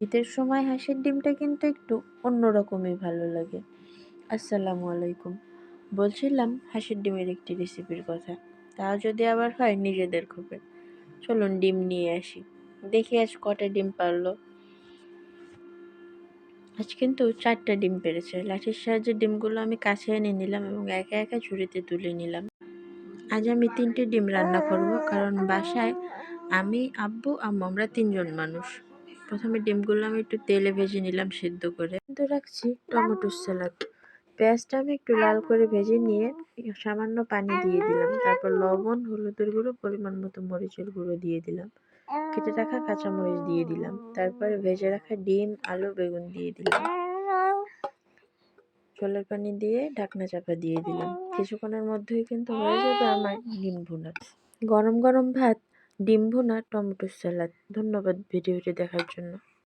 শীতের সময় হাঁসের ডিমটা কিন্তু একটু অন্যরকমই ভালো লাগে। আসসালামু আলাইকুম। বলছিলাম হাঁসের ডিমের একটি রেসিপির কথা। তাও যদি আবার হয় নিজেদের খোপে চলুন ডিম নিয়ে আসি। দেখি আজ কটা ডিম পারল। আজ কিন্তু চারটা ডিম পেরেছে। লাঠির সাহায্যে ডিমগুলো আমি কাছে এনে নিলাম এবং একা একা ঝুড়িতে তুলে নিলাম। আজ আমি তিনটে ডিম রান্না করব, কারণ বাসায় আমি, আব্বু, আম্মু, আমরা তিনজন মানুষ। প্রথমে ডিমগুলো আমি একটু তেলে ভেজে নিলাম সিদ্ধ করে। কিন্তু রাখছি টমেটোর স্যালাড পেঁয়াজটা আমি একটু লাল করে ভেজে নিয়ে সামান্য পানি দিয়ে দিলাম। তারপর লবণ, হলুদের গুঁড়ো, পরিমাণ মতো মরিচের গুঁড়ো দিয়ে দিলাম। কেটে রাখা কাঁচামরিচ দিয়ে দিলাম। তারপরে ভেজে রাখা ডিম, আলু, বেগুন দিয়ে দিলাম। ঝোলের পানি দিয়ে ঢাকনা চাপা দিয়ে দিলাম। কিছুক্ষণের মধ্যেই কিন্তু হয়ে যাবে আমার ডিম ভুনা। গরম গরম ভাত ডিম ভুনা টমেটো স্যালাড। ধন্যবাদ ভিডিওটি দেখার জন্য।